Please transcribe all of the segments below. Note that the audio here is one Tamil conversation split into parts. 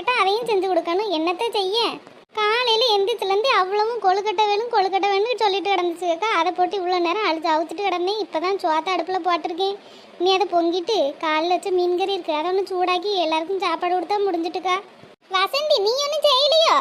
கேட்டால் அதையும் செஞ்சு கொடுக்கணும். என்னத்தை செய்ய? காலையில் எந்திரிச்சிலேருந்து அவ்வளவும் கொழுக்கட்டை வேணும் கொழுக்கட்டை வேணும்னு சொல்லிட்டு கிடந்துச்சுக்கா அதை போட்டு இவ்வளோ நேரம் அழிச்சு அவுத்துட்டு கிடந்தேன். இப்போ தான் சோத்த அடுப்பில் போட்டிருக்கேன். நீ அதை பொங்கிட்டு காலைல வச்ச மீன் கறி இருக்கு. அதை ஒன்று சூடாக்கி எல்லாருக்கும் சாப்பாடு கொடுத்தா முடிஞ்சிட்டுக்கா. வசந்தி நீ ஒன்றும் செய்யலையோ?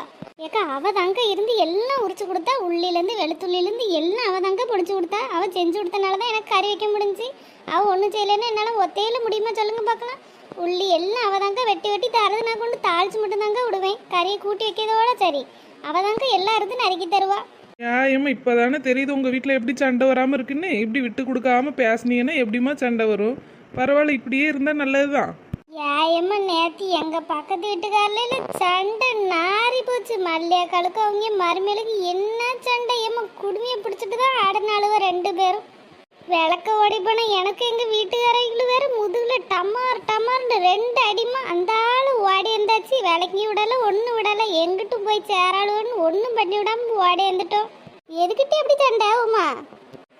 ஏக்கா அவ தாங்க இருந்து எல்லாம் உரிச்சு கொடுத்தா உள்ளிலேருந்து வெளுத்துள்ளிலேருந்து எல்லாம் அவ தாங்க பிடிச்சி கொடுத்தா. அவள் செஞ்சு கொடுத்தனால தான் எனக்கு கறி வைக்க முடிஞ்சு. அவள் ஒன்றும் செய்யலைன்னா என்னால் ஒத்தையில முடியுமா சொல்லுங்க பார்க்கலாம். உள்ளி எல்லாம் அவ தாங்க வெட்டி வெட்டி தரது நான் கொண்டு தாளிச்சு மட்டும் தாங்க விடுவேன். கறியை கூட்டி வைக்கிறதோட சரி. அவ தாங்க எல்லாம் இருந்து நறுக்கி தருவா. நியாயமா இப்போதானே தெரியுது உங்கள் வீட்டில் எப்படி சண்டை வராமல் இருக்குன்னு? இப்படி விட்டு கொடுக்காம பேசுனீங்கன்னா எப்படிம்மா சண்டை வரும்? பரவாயில்ல இப்படியே இருந்தால் நல்லது தான் ஏயம்மா நேத்தி எங்க பக்கத்து வீட்டுக்காரில் சண்டை நாரி போச்சு. மல்லியாக்காளுக்கு அவங்க மருமேலுக்கு என்ன சண்டை? ஏம்மா குடுமையை பிடிச்சிட்டு தான் ஆடினாளுவ ரெண்டு பேரும். விளக்க ஓடி போன எனக்கு எங்க வீட்டுக்காரங்களும் வேற முதுகுல டமார் டமார்னு ரெண்டு அடிமா அந்த ஆளு ஓடி இருந்தாச்சு விளக்கி விடல ஒன்றும் விடல. எங்கிட்டு போய் சேராளுன்னு ஒன்றும் பண்ணி விடாம ஓடி இருந்துட்டோம் எதுக்கிட்டே எப்படி சண்டை ஆகுமா?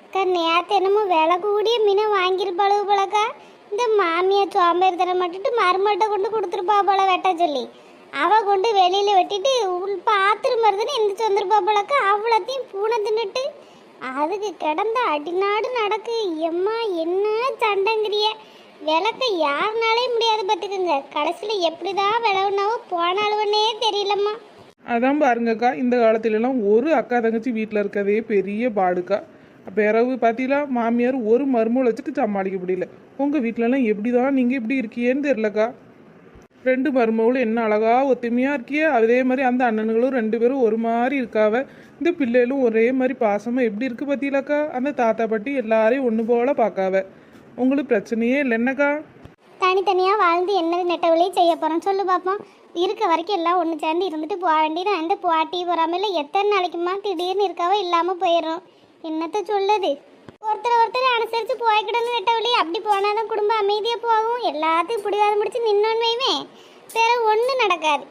அக்கா நேற்று என்னமோ விலை கூடிய மீனை வாங்கியிருப்பாளு போலக்கா. இந்த மாமியை சோம்பேறித்தனம் மட்டுட்டு மருமகிட்ட கொண்டு கொடுத்துருப்பா போல வெட்ட சொல்லி. அவ கொண்டு வெளியில வெட்டிட்டு உள் பாத்திரம் மருதுன்னு எந்திரிச்சு வந்திருப்பா போலக்கா. அவ்வளோத்தையும் பூனை தின்னுட்டு அதுக்கு கிடந்த அடிநாடு நடக்கு. எம்மா என்ன சண்டங்கிறிய? விளக்க யாருனாலே முடியாது பார்த்துக்குங்க. கடைசியில் எப்படிதான் விளவுனாவோ போனாலுவனே தெரியலம்மா. அதான் பாருங்கக்கா இந்த காலத்துலலாம் ஒரு அக்கா தங்கச்சி வீட்டில் இருக்கதே பெரிய பாடுக்கா. பிறகு பார்த்தீங்களா மாமியார் ஒரு மருமகள் வச்சுட்டு சமாளிக்க முடியல. உங்கள் வீட்டிலலாம் எப்படி தான் நீங்கள் இப்படி இருக்கீங்கன்னு தெரிலக்கா ரெண்டு மருமகளும் என்ன அழகா ஒத்துமையாக இருக்கியே? அதே மாதிரி அந்த அண்ணனுங்களும் ரெண்டு பேரும் ஒரு மாதிரி இருக்காவ. இந்த பிள்ளைகளும் ஒரே மாதிரி பாசமாக எப்படி இருக்கு பார்த்தீங்களாக்கா அந்த தாத்தா பாட்டி எல்லாரையும் ஒன்று போல பார்க்காவ உங்களுக்கு பிரச்சனையே இல்லை என்னக்கா தனித்தனியாக வாழ்ந்து என்னது நெட்டவழியும் செய்ய போகிறோம் சொல்லு பார்ப்போம் இருக்க வரைக்கும் எல்லாம் ஒன்று சேர்ந்து இருந்துட்டு போக வேண்டியது. அந்த பாட்டி பொறாமையில் எத்தனை நாளைக்குமா திடீர்னு இருக்காவோ? இல்லாமல் போயிடும் என்னத்த சொல்லுது ஒருத்தர் ஒருத்தர் அனுசரித்து போய்க்கிடணும் நெட்டவழி அப்படி போனால் தான் குடும்பம் அமைதியாக போகும். எல்லாத்தையும் பிடிவாத முடிச்சு நின்னோன்னு வைவேன் வேற ஒன்றும் நடக்காது.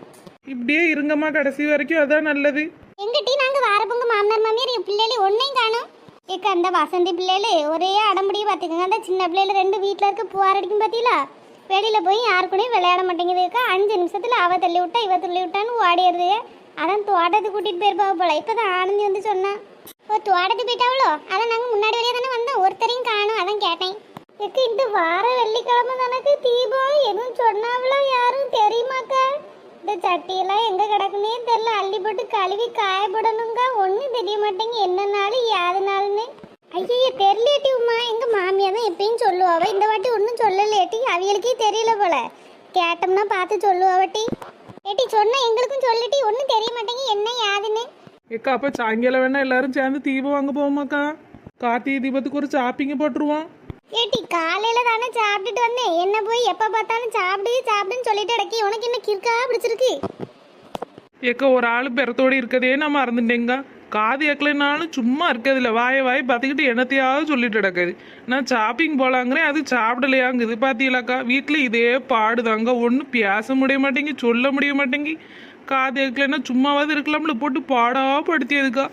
இப்படியே இருங்கம்மா கடைசி வரைக்கும் அதான் நல்லது. எங்கிட்டி நாங்கள் வாரப்போங்க மாமனார் மாமியார் என் பிள்ளைகள் ஒன்றையும் காணும். ஏக்க அந்த வசந்தி பிள்ளைகள் ஒரே அடம்படியை பார்த்துக்கோங்க. அந்த சின்ன பிள்ளைகள் ரெண்டு வீட்டில் இருக்க புவார் அடிக்கும் பார்த்தீங்களா வெளியில் போய் யாருக்கூடயும் விளையாட மாட்டேங்குதுக்கா அஞ்சு நிமிஷத்தில் அவ தள்ளி விட்டா இவ தள்ளி விட்டான்னு ஓடிடுது. அதான் தோட்டத்துக்கு கூட்டிகிட்டு போயிருப்பா போல. இப்போ தான் ஆனந்தி வந்து சொன்னா. ஓ தோட்டத்துக்கு போயிட்டாவளோ? அதான் நாங்கள் முன்னாடி வழியாக தானே வந்தோம். ஒருத்தரையும் காணும் அதான் கேட்டேன். ஏக்க இந்த வார வெள்ளிக்கிழமை தானக்கு தீபாவளி எதுவும் சொன்னாவளோ யாரும் தெரியுமாக்கா? இந்த சட்டியெல்லாம் எங்க கிடக்குனே தெரியல. அள்ளி போட்டு கழுவி காயப்படணுங்க ஒன்றும் தெரிய மாட்டேங்க என்ன நாள் யாது நாள்னு ஐயய்ய தெரியலேட்டி உமா. எங்க மாமியார் தான் எப்பயும் சொல்லுவாவ. இந்த வாட்டி ஒன்றும் சொல்லலேட்டி அவியலுக்கே தெரியல போல. கேட்டோம்னா பார்த்து சொல்லுவாவட்டி ஏட்டி சொன்னா எங்களுக்கும் சொல்லிட்டி ஒன்றும் தெரிய மாட்டேங்க என்ன யாதுன்னு. ஏக்கா அப்போ சாயங்காலம் வேணா எல்லாரும் சேர்ந்து தீபம் வாங்க போவோமாக்கா? கார்த்திகை தீபத்துக்கு ஒரு சாப்பிங்க போட்டுருவோம். ஏட்டி காலையில தானே சாப்பிட்டுட்டு வந்தேன். என்ன போய் எப்ப பார்த்தாலும் சாப்பிடு சாப்பிடுன்னு சொல்லிட்டு இடக்கி உனக்கு என்ன கிறுக்கா பிடிச்சிருக்கு? ஏக்கா ஒரு ஆள் பிறத்தோடு இருக்கதே நான் மறந்துட்டேங்க காது ஏக்கலைனாலும் சும்மா இருக்கிறதுல வாய வாய் பார்த்துக்கிட்டு என்னத்தையாவது சொல்லிட்டு கிடக்குது. நான் ஷாப்பிங் போலாங்கிறேன் அது சாப்பிடலையாங்குது. பார்த்தீங்களாக்கா வீட்டில் இதே பாடுதாங்க. ஒன்றும் பேச முடிய மாட்டேங்கி சொல்ல முடிய மாட்டேங்கி. காது ஏக்கலைன்னா சும்மாவாவது இருக்கலாம்ல போட்டு பாடா படுத்தியதுக்கா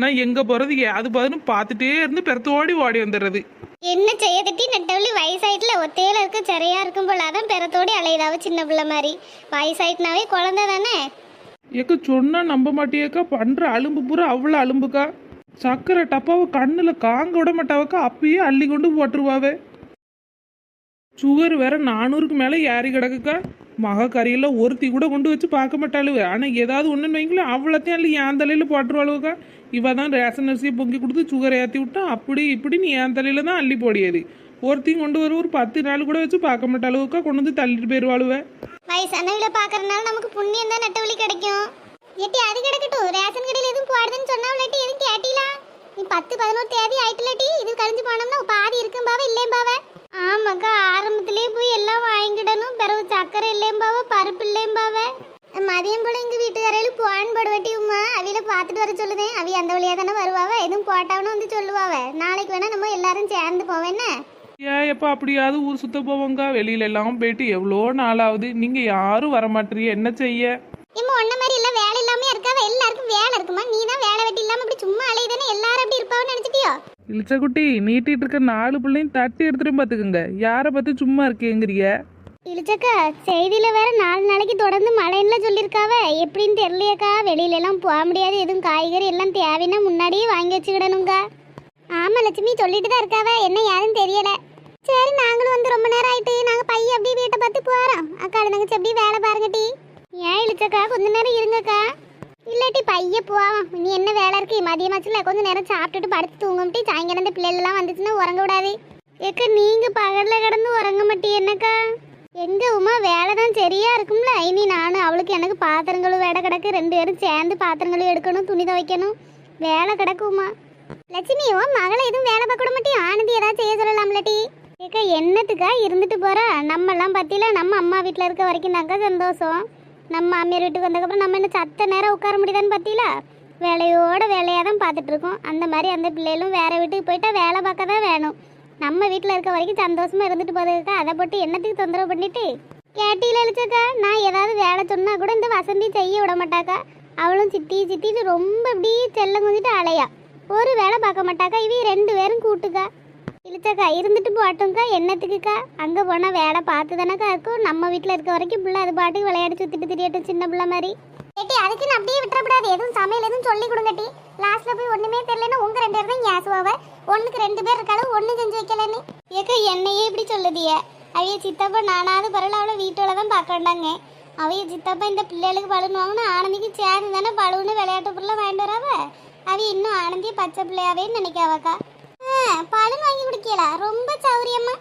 நான் எங்கே போகிறது ஏது பாதுன்னு பார்த்துட்டே இருந்து பெருத்தோடி ஓடி வந்துடுறது. என்ன செய்ய தட்டி? நெட்டவழி வயசாயிட்டுல ஒத்தையில இருக்க சரியா இருக்கும் போல. அதான் பெறத்தோடி அலையுதாவ சின்ன பிள்ளை மாதிரி. வயசாயிட்டுனாவே குழந்தை தானே? ஏக்கா சொன்னா நம்ப மாட்டியேக்கா பண்ற அலும்பு பூரா அவ்வளோ அலும்புக்கா? சக்கரை டப்பாவை கண்ணுல காங்க விட மாட்டாவக்கா அப்பயே அள்ளி கொண்டு போட்டுருவாவே. சுகர் வேற நானூறுக்கு மேலே ஏறி கிடக்குக்கா. மக ஒருத்தி கூட கொண்டு வச்சு பார்க்க மாட்டாளுவ. ஆனால் ஏதாவது ஒன்றுன்னு வைங்களேன் அவ்வளோத்தையும் அள்ளி என் தலையில் போட்டுருவாளுவக்கா. இவ தான் ரேஷன் அரிசியை பொங்கி கொடுத்து சுகர் ஏற்றி விட்டா அப்படி இப்படி நீ என் தலையில் தான் அள்ளி போடியது. ஒருத்தையும் கொண்டு வர ஒரு பத்து நாள் கூட வச்சு பார்க்க மாட்டாளுவக்கா கொண்டு வந்து தள்ளிட்டு போயிடுவாளுவ வயசானவங்கள பார்க்கறதுனால நமக்கு புண்ணியம் தான் நெட்டவழி கிடைக்கும். எட்டி அது கிடக்கட்டும். ரேஷன் கடையில் எதுவும் போடுதுன்னு சொன்னாவலாட்டி எதுவும் கேட்டீங்களா நீ பத்து பதினோரு தேதி ஆயிட்டுலடி. இது கழிஞ்சு போனோம்னா பாதி இருக்கும் பாவ இல்லையும் பாவ ஆமாக்கா ஆரம்பத்திலே போய் எல்லாம் வாங்கிடணும். பிறகு சக்கரை இல்லையும் பாவ பருப்பு இல்லையும் பாவ மதியம் போல எங்க வீட்டுக்காரையில போன் படுவட்டி உமா. அவியில பார்த்துட்டு வர சொல்லுதேன் அவி அந்த வழியா தானே வருவாவ? எதுவும் போட்டாவனு வந்து சொல்லுவாவ? நாளைக்கு வேணா நம்ம எல்லாரும் சேர்ந்து போவேன்னு ஏன் எப்போ அப்படியாவது ஊர் சுத்த போவோங்க வெளியில எல்லாம் போயிட்டு எவ்வளோ நாளாவது நீங்க யாரும் வரமாட்டீங்க. என்ன செய்ய? இம்மா ஒன்ன மாதிரி எல்லாம் வேலை இல்லாம இருக்காவ எல்லாருக்கும் வேலை இருக்குமா? நீ தான் வேலை வெட்டி இல்லாம அப்படி சும்மா அலையுதானே எல்லாரும் அப்படி இருப்பாவன்னு நினைச்சிட்டியோ? இளிச்சக்குட்டி நீட்டிட்டு இருக்க நாலு பிள்ளையும் தட்டி எடுத்துட்டு பார்த்துக்குங்க யாரை பார்த்து சும்மா இருக்கேங்கிறிய? இழிச்சக்கா செய்தியில வேற நாலு நாளைக்கு தொடர்ந்து மழைன்னு சொல்லியிருக்காவ. எப்படின்னு தெரியலையக்கா. வெளியில எல்லாம் போக முடியாது. எதுவும் காய்கறி எல்லாம் தேவைன்னா முன்னாடியே வாங்கி வச்சுக்கிடணுங்க. ஆமா லட்சுமி சொல்லிட்டு தான் இருக்காவ. என்ன யாரும் தெரியல. சரி நாங்களும் வந்து ரொம்ப நேரம் ஆயிட்டு நாங்க பையன் அப்படியே வீட்டை பார்த்து போறோம். அக்கா தங்கச்சி அப்படியே வேலை பாருங்க டி. ஏன் இழிச்சக்கா கொஞ்ச நேரம் இருங்கக்கா. இல்லாட்டி பைய போவான் நீ என்ன வேலை இருக்கு? மதியமாச்சுல கொஞ்ச நேரம் சாப்பிட்டுட்டு படுத்து தூங்கும்ட்டி சாயங்காலம் இந்த பிள்ளைகள்லாம் வந்துச்சுன்னா உறங்க விடாது. ஏக்கா நீங்க பகல்ல கிடந்து உறங்க மாட்டீ என்னக்கா? எங்க உமா வேலை தான் சரியா இருக்கும்ல? இனி நானும் அவளுக்கு எனக்கு பாத்திரங்களும் வேலை கிடக்கு. ரெண்டு பேரும் சேர்ந்து பாத்திரங்களும் எடுக்கணும் துணி துவைக்கணும். வேலை கிடக்கு உமா. லட்சுமி உன் மகளை எதுவும் வேலை பார்க்க விட ஆனந்தி ஏதாவது செய்ய சொல்லலாம்லட்டி ஏக்கா என்னத்துக்கா இருந்துட்டு போறா? நம்ம எல்லாம் பத்தியில நம்ம அம்மா வீட்டில் இருக்க வரைக்கும் தாங்க சந்தோஷம். நம்ம மாமியார் வீட்டுக்கு வந்ததுக்கப்புறம் நம்ம என்ன சத்த நேரம் உட்கார முடியுதான்னு பார்த்தீங்களா? வேலையோட வேலையாக தான் பார்த்துட்டு இருக்கோம் அந்த மாதிரி அந்த பிள்ளைகளும் வேற வீட்டுக்கு போயிட்டா வேலை பார்க்க தான் வேணும். நம்ம வீட்டில் இருக்க வரைக்கும் சந்தோஷமா இருந்துட்டு போதுக்கா அதை போட்டு என்னத்துக்கு தொந்தரவு பண்ணிட்டு? கேட்டியில அழிச்சக்கா நான் ஏதாவது வேலை சொன்னா கூட இந்த வசந்தி செய்ய விட மாட்டாக்கா. அவளும் சித்தி சித்தின்னு ரொம்ப அப்படியே செல்லம் குந்திட்டு அலையா. ஒரு வேலை பார்க்க மாட்டாக்கா இவ ரெண்டு பேரும் கூட்டுக்கா. இழுத்தக்கா இருந்துட்டு போட்டோங்க்கா என்னத்துக்குக்கா? அங்கே போனால் வேலை பார்த்து தானக்கா இருக்கும். நம்ம வீட்டில் இருக்க வரைக்கும் பிள்ளை அது பாட்டுக்கு விளையாடி சுற்றிட்டு திரியட்டும் சின்ன பிள்ளை மாதிரி. ஏட்டி அதுக்கு நான் அப்படியே விட்டுறக்கூடாது. எதுவும் சமையல் எதுவும் சொல்லி கொடுங்கட்டி லாஸ்ட்ல போய் ஒண்ணுமே தெரியலன்னா உங்க ரெண்டு பேரும் தான் ஏசுவாவ ஒண்ணுக்கு ரெண்டு பேர் இருக்காலும் ஒண்ணு செஞ்சு வைக்கலன்னு ஏக்கா என்னையே இப்படி சொல்லுதிய? அவைய சித்தப்பா நானாவது பரவாயில்ல அவளை வீட்டோட தான் பார்க்க வேண்டாங்க அவைய சித்தப்பா இந்த பிள்ளைகளுக்கு பலூன் வாங்கினா ஆனந்திக்கு சேர்ந்து தானே பலூனு விளையாட்டு பொருளாக வாங்கிட்டு வராவ? அவ இன்னும் ஆனந்தி பச்சை பிள்ளையாவே நினைக்காவக்கா. பலூன் வாங்கி குடிக்கல ரொம்ப சௌரியம்மா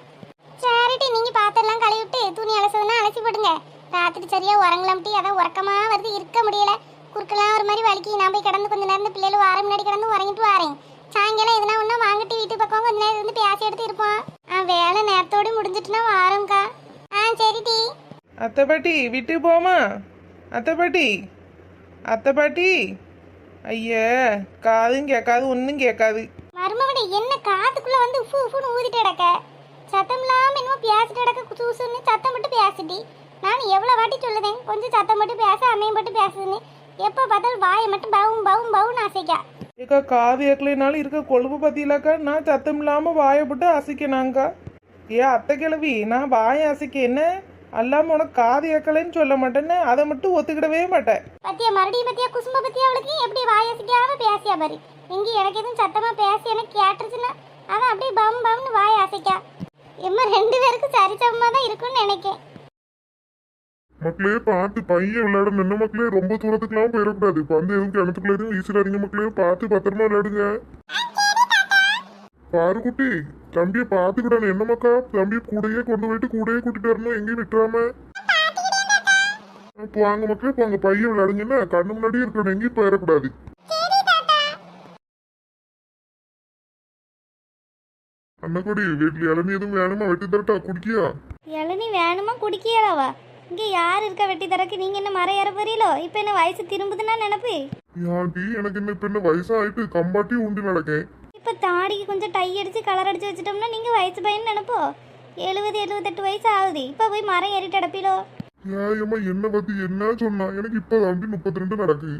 சரிட்டி நீங்க பாத்திரலாம் கழுவி விட்டு துணி அலசதுன்னா அலசி போடுங்க ராத்திரி சரியா உறங்கலாம்ட்டி அதான் உறக்கமா வருது இருக்க முடியல குறுக்கெல்லாம் ஒரு மாதிரி வலிக்கு நான் போய் கடந்து கொஞ்ச நேரம் பிள்ளைகள் வாரம் முன்னாடி கடந்து உறங்கிட்டு வரேன் சாயங்காலம் எதுனா ஒண்ணா வாங்கிட்டு வீட்டு பக்கம் கொஞ்ச நேரம் இருந்து பேசி எடுத்து இருப்போம் ஆ வேலை நேரத்தோடு முடிஞ்சிட்டுனா வாரம்க்கா ஆ சரிட்டி அத்தை பாட்டி விட்டு போமா அத்தை பாட்டி அத்தை பாட்டி ஐயா காதும் கேட்காது ஒன்றும் கேட்காது என்ன காத்துக்குள்ள வந்து உஃபு உஃபுன்னு ஊதிட்டு கிடக்க? சத்தம் இல்லாம என்னமோ பேசிட்டு கிடக்க சூசுன்னு சத்தம் மட்டும் பேசிட்டி. நான் எவ்வளவு வாட்டி சொல்லுதேன்? கொஞ்சம் சத்தம் மட்டும் பேச அம்மையும் மட்டும் பேசுதுன்னு. எப்போ பார்த்தாலும் வாயை மட்டும் பவும் பவும் பவுன்னு அசைக்கா. ஏக்கா காது ஏக்கலைனாலும் இருக்க கொழுப்பு பத்தியிலக்கா நான் சத்தம் இல்லாமல் வாயை போட்டு அசைக்கணாங்க்கா ஏ அத்தை கிழவி நான் வாயை அசைக்க என்ன? அல்லாமல் உனக்கு காது ஏக்கலைன்னு சொல்ல மாட்டேன்னு அதை மட்டும் ஒத்துக்கிடவே மாட்டேன். பத்தியா மறுபடியும் பத்தியா குசும்ப பத்தியா அவளுக்கு? எப்படி வாயசிக்காம பேசியா பாரு. எங்க எனக்கு எதுவும் சத்தமா பேசி எனக்கு கேட்டுருச்சுன்னா அதான் அப்படியே பம் பம்னு வாய் அசைக்கா. எம்மா ரெண்டு பேருக்கும் சரிசமமா தான் இருக்கும்னு நினைக்கேன். மக்களே பார்த்து பையன் விளையாட நின்ன மக்களே ரொம்ப தூரத்துக்குலாம் போயிடக்கூடாது. பந்து எதுவும் கிணத்துக்குள்ள எதுவும் வீசிடாதீங்க மக்களே பார்த்து பத்திரமா விளையாடுங்க. பாரு குட்டி தம்பியை பார்த்துக்கிடணும் என்ன மக்கா தம்பியை கூடையே கொண்டு போயிட்டு கூடையே கூட்டிட்டு வரணும்? எங்கேயும் விட்டுறாம? வாங்க மக்களே அங்க பையன் விளையாடுங்கன்னா கண்ணு முன்னாடியே இருக்கணும். எங்கேயும் போயிடக்கூடாது அண்ணக்கொடி வீட்டுல இளநீ எதுவும் வேணுமா? வெட்டி தரட்டா குடிக்கியா? இளநீ வேணுமா? குடிக்கலாவா இங்க யார் இருக்க வெட்டி தரக்கு? நீங்க என்ன மரம் ஏற போறீங்களோ இப்போ என்ன வயசு திரும்புதுன்னா நினப்பு? ஏன்டி எனக்கு என்ன இப்ப என்ன வயசாயிட்டு கம்பாட்டி உண்டி நடக்கேன் இப்போ தாடிக்கு கொஞ்சம் டை அடிச்சு கலர் அடிச்சு வச்சிட்டோம்னா நீங்க வயசு பையன் நினைப்போ? எழுபது எழுபத்தெட்டு வயசு ஆகுது. இப்போ போய் மரம் ஏறிட்டு அடப்பிலோ நியாயமா என்ன பத்தி என்ன சொன்னா? எனக்கு இப்ப தம்பி முப்பத்தி ரெண்டு நடக்கு.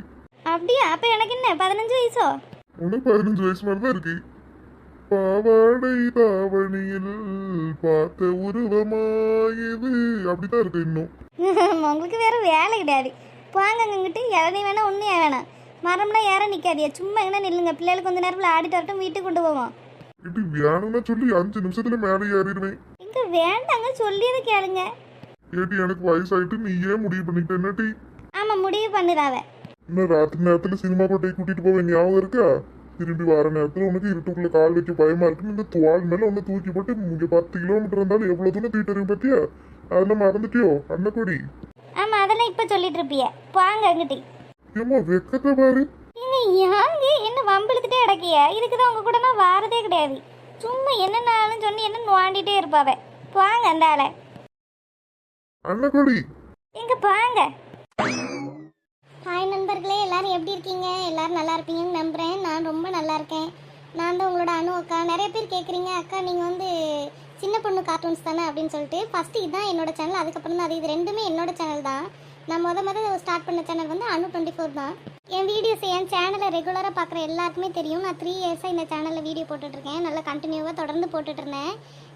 அப்படியா? அப்போ எனக்கு என்ன? பதினஞ்சு வயசோ? உனக்கு பதினஞ்சு வயசு மாதிரி தான் இருக்கு. பாவாடை தாவணியில் பார்த்த உருவமாயது. அப்படிதான் இருக்கு இன்னும். உங்களுக்கு வேற வேலை கிடையாது. போங்க அங்கிட்டு இளநீ வேணா ஒன்றும் வேணாம் மரம்லாம் ஏற நிற்காதியா சும்மா எங்கன்னா நில்லுங்க. பிள்ளைகளுக்கு கொஞ்ச நேரத்தில் ஆடிட்டு வரட்டும் வீட்டுக்கு கொண்டு போவோம். இது வேணும்னா சொல்லி அஞ்சு நிமிஷத்துல மேலே ஏறிடுவேன். இங்கே வேண்டாங்க சொல்லியதை கேளுங்க. ஏட்டி எனக்கு வயசாயிட்டு நீ ஏன் முடிவு என்னட்டி ஆமாம் முடிவு பண்ணுதாவ இன்னும் ராத்திரி நேரத்துல சினிமா கோட்டையை கூட்டிட்டு போவேன் ஞாபகம் இருக்கா? திரும்பி வர நேரத்துல உனக்கு இருட்டுக்குள்ள கால் வைக்க பயமா இருக்குன்னு இந்த துவால் மேல உன்னை தூக்கி போட்டு இங்க பத்து கிலோமீட்டர் இருந்தாலும் எவ்வளவு தூரம் தூக்கிட்டு வரும் பத்தியா? அதெல்லாம் மறந்துட்டியோ அன்னக்கொடி? ஆமாம் அதெல்லாம் இப்போ சொல்லிட்டு இருப்பிய. போங்க அங்கிட்டு ஏமா வெக்கத்தை பாரு. யாங்க என்ன வம்பிழுத்துட்டே கிடக்கிய? இதுக்கு தான் உங்க கூட நான் வாரதே கிடையாது. சும்மா என்னன்னாலும் சொல்லி என்ன நோண்டிட்டே இருப்பாவ. போங்க அந்த ஆளை. அன்னக்கொடி எங்க போங்க. ஹாய் நண்பர்களே எல்லாரும் எப்படி இருக்கீங்க? எல்லாரும் நல்லா இருப்பீங்கன்னு நம்புறேன். நான் ரொம்ப நல்லா இருக்கேன். நான் தான் உங்களோட அனு அக்கா. நிறைய பேர் கேட்குறீங்க அக்கா நீங்கள் வந்து சின்ன பொண்ணு கார்ட்டூன்ஸ் தானே? அப்படின்னு சொல்லிட்டு. ஃபஸ்ட்டு இதுதான் என்னோட சேனல் அதுக்கப்புறம் தான் அது. இது ரெண்டுமே என்னோட சேனல் தான். நான் முத முத ஸ்டார்ட் பண்ண சேனல் வந்து அனு டுவெண்ட்டி ஃபோர் தான். என் வீடியோஸ் என் சேனலை ரெகுலராக பார்க்குற எல்லாருக்குமே தெரியும். நான் த்ரீ இயர்ஸாக இந்த சேனலில் வீடியோ போட்டுட்ருக்கேன். நல்லா கண்டினியூவாக தொடர்ந்து போட்டுட்டு இருந்தேன்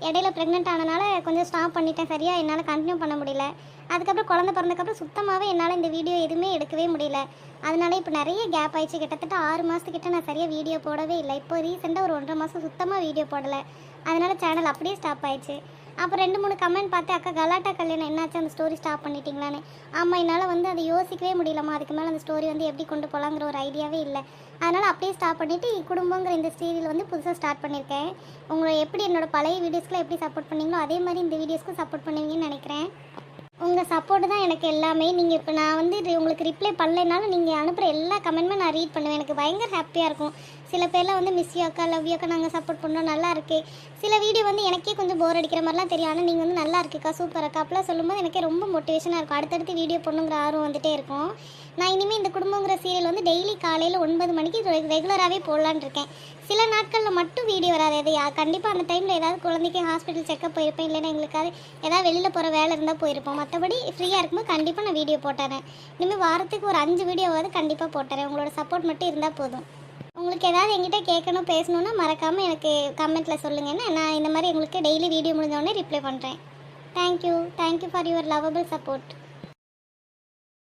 இடையில ப்ரெக்னென்ட் ஆனனால கொஞ்சம் ஸ்டாப் பண்ணிட்டேன். சரியா? என்னால் கண்டினியூ பண்ண முடியல. அதுக்கப்புறம் குழந்த பிறந்தக்கப்புறம் சுத்தமாகவே என்னால் இந்த வீடியோ எதுவுமே எடுக்கவே முடியல. அதனால இப்போ நிறைய கேப் ஆயிடுச்சு. கிட்டத்தட்ட ஆறு மாதத்துக்கிட்ட நான் சரியாக வீடியோ போடவே இல்லை. இப்போ ரீசெண்டாக ஒரு ஒன்றரை மாதம் சுத்தமாக வீடியோ போடலை. அதனால் சேனல் அப்படியே ஸ்டாப் ஆயிடுச்சு. அப்புறம் ரெண்டு மூணு கமெண்ட் பார்த்து அக்கா கலாட்டா கல்யாணம் என்னாச்சு? அந்த ஸ்டோரி ஸ்டாப் பண்ணிட்டீங்களான்னு. ஆமாம் என்னால் வந்து அதை யோசிக்கவே முடியலம்மா. அதுக்கு மேலே அந்த ஸ்டோரி வந்து எப்படி கொண்டு போகலாங்கிற ஒரு ஐடியாவே இல்லை. அதனால் அப்படியே ஸ்டாப் பண்ணிவிட்டு குடும்பங்கிற இந்த சீரியல் வந்து புதுசாக ஸ்டார்ட் பண்ணியிருக்கேன் உங்களை எப்படி என்னோடய பழைய வீடியோஸ்க்குலாம் எப்படி சப்போர்ட் பண்ணீங்களோ அதே மாதிரி இந்த வீடியோஸ்க்கும் சப்போர்ட் பண்ணுவீங்கன்னு நினைக்கிறேன். உங்கள் சப்போர்ட்டு தான் எனக்கு எல்லாமே. நீங்கள் இப்போ நான் வந்து இது உங்களுக்கு ரிப்ளை பண்ணலைனாலும் நீங்கள் அனுப்புகிற எல்லா கமெண்ட்டுமே நான் ரீட் பண்ணுவேன். எனக்கு பயங்கர ஹாப்பியாக இருக்கும். சில பேர்லாம் வந்து மிஸ் அக்கா லவ் யூ அக்கா நாங்கள் சப்போர்ட் பண்ணோம் நல்லா இருக்கு. சில வீடியோ வந்து எனக்கே கொஞ்சம் போர் அடிக்கிற மாதிரிலாம் தெரியும். ஆனால் நீங்கள் வந்து நல்லா இருக்குக்கா சூப்பர் அக்கா. அப்படிலாம் சொல்லும்போது எனக்கே ரொம்ப மோட்டிவேஷனாக இருக்கும். அடுத்தடுத்து வீடியோ பண்ணுங்கிற ஆர்வம் வந்துட்டே இருக்கும். நான் இனிமேல் இந்த குடும்பங்கிற சீரியல் வந்து டெய்லி காலையில் ஒன்பது மணிக்கு ரெகுலராகவே போடலான்னு இருக்கேன். சில நாட்களில் மட்டும் வீடியோ வராது. அது கண்டிப்பாக அந்த டைமில் ஏதாவது குழந்தைக்கு ஹாஸ்பிட்டல் செக்கப் போயிருப்பேன். இல்லைன்னா எங்களுக்காவது ஏதாவது வெளியில் போகிற வேலை இருந்தால் போயிருப்போம். மற்றபடி ஃப்ரீயாக இருக்கும்போது கண்டிப்பாக நான் வீடியோ போட்டுறேன். இனிமேல் வாரத்துக்கு ஒரு அஞ்சு வீடியோவாவது கண்டிப்பாக போட்டுறேன். உங்களோட சப்போர்ட் மட்டும் இருந்தால் போதும். உங்களுக்கு ஏதாவது எங்கிட்ட கேட்கணும் பேசணுன்னா மறக்காமல் எனக்கு கமெண்ட்டில் சொல்லுங்கன்னா நான் இந்த மாதிரி உங்களுக்கு டெய்லி வீடியோ முடிஞ்சோடனே ரிப்ளை பண்ணுறேன் thank you thank you for your lovable support